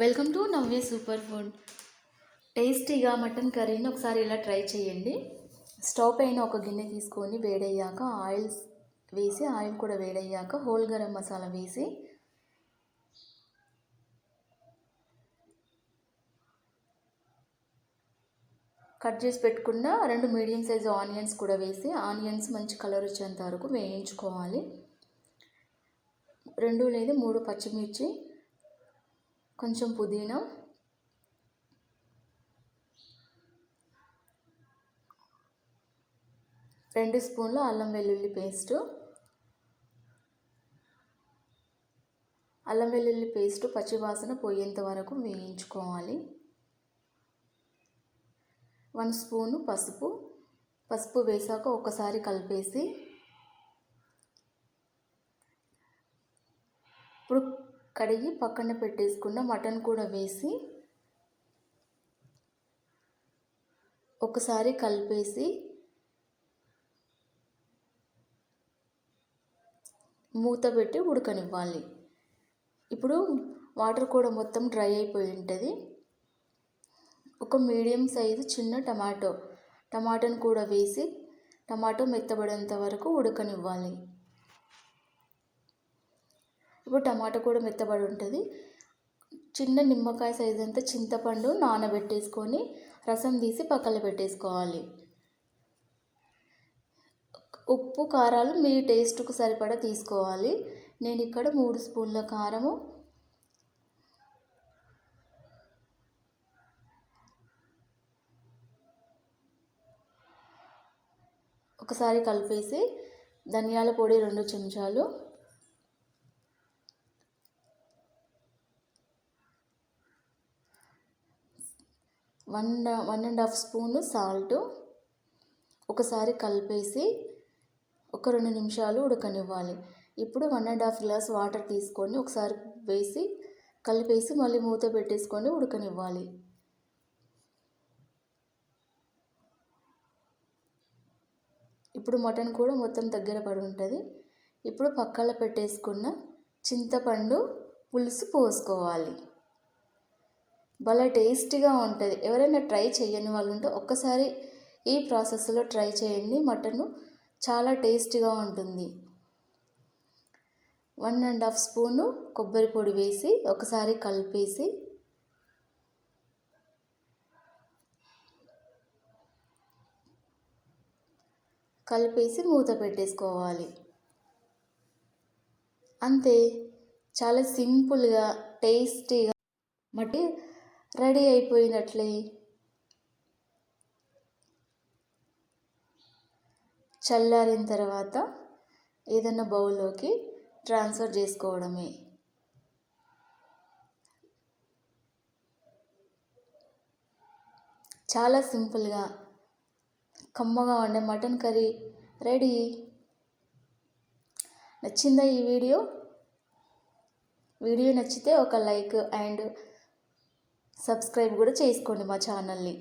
Welcome to Navya super food. టేస్టీగా mutton కర్రీని ఒకసారి ఇలా ట్రై చేయండి. స్టవ్ పైన ఒక గిన్నె తీసుకొని వేడయ్యాక ఆయిల్ వేసి ఆయిల్ కూడా వేడయ్యాక హోల్ గరం మసాలా వేసి కట్ చేసి పెట్టుకున్న రెండు మీడియం సైజు ఆనియన్స్ కూడా వేసి ఆనియన్స్ మంచి కలర్ వచ్చేంత వరకు వేయించుకోవాలి. రెండు లేదా మూడు పచ్చిమిర్చి కొంచెం పుదీనా. రెండు స్పూన్లు అల్లం వెల్లుల్లి పేస్టు. అల్లం వెల్లుల్లి పేస్టు పచ్చివాసన పోయేంత వరకు వేయించుకోవాలి. వన్ స్పూను పసుపు. పసుపు వేసాక ఒకసారి కలిపేసి ఇప్పుడు కడిగి పక్కన పెట్టేసుకున్న మటన్ కూడా వేసి ఒకసారి కలిపేసి మూత పెట్టి ఉడకనివ్వాలి. ఇప్పుడు వాటర్ కూడా మొత్తం డ్రై అయిపోయి ఉంటుంది. ఒక మీడియం సైజు చిన్న టమాటో టమాటోని కూడా వేసి టమాటో మెత్తబడేంత వరకు ఉడకనివ్వాలి. ఇప్పుడు టమాటా కూడా మెత్తబడి ఉంటుంది. చిన్న నిమ్మకాయ సైజ్ అంతా చింతపండు నానబెట్టేసుకొని రసం తీసి పక్కన పెట్టేసుకోవాలి. ఉప్పు కారాలు మీ టేస్ట్కు సరిపడా తీసుకోవాలి. నేను ఇక్కడ మూడు స్పూన్ల కారము ఒకసారి కలిపేసి ధనియాల పొడి రెండు చెంచాలు one one and half spoon salt. ఒకసారి కలిపేసి ఒక రెండు నిమిషాలు ఉడకనివ్వాలి. ఇప్పుడు one and half glass water తీసుకొని ఒకసారి వేసి కలిపేసి మళ్ళీ మూత పెట్టేసుకొని ఉడకనివ్వాలి. ఇప్పుడు మటన్ కూడా మొత్తం దగ్గర పడి ఉంటుంది. ఇప్పుడు పక్కన పెట్టేసుకున్న చింతపండు పులుసు పోసుకోవాలి. భలే టేస్టీగా ఉంటుంది. ఎవరైనా ట్రై చేయని వాళ్ళు ఉంటే ఒక్కసారి ఈ ప్రాసెస్లో ట్రై చేయండి. మటన్ చాలా టేస్టీగా ఉంటుంది. వన్ అండ్ హాఫ్ స్పూను కొబ్బరి పొడి వేసి ఒకసారి కలిపేసి కలిపేసి మూత పెట్టేసుకోవాలి. అంతే. చాలా సింపుల్గా టేస్టీగా మట్టి రెడీ అయిపోయినట్లే. చల్లారిన తర్వాత ఏదైనా బౌల్లోకి ట్రాన్స్ఫర్ చేసుకోవడమే. చాలా సింపుల్గా కమ్మగా ఉండే మటన్ కర్రీ రెడీ. నచ్చిందా ఈ వీడియో? వీడియో నచ్చితే ఒక లైక్ అండ్ సబ్స్క్రైబ్ కూడా చేసుకోండి మా ఛానల్ని.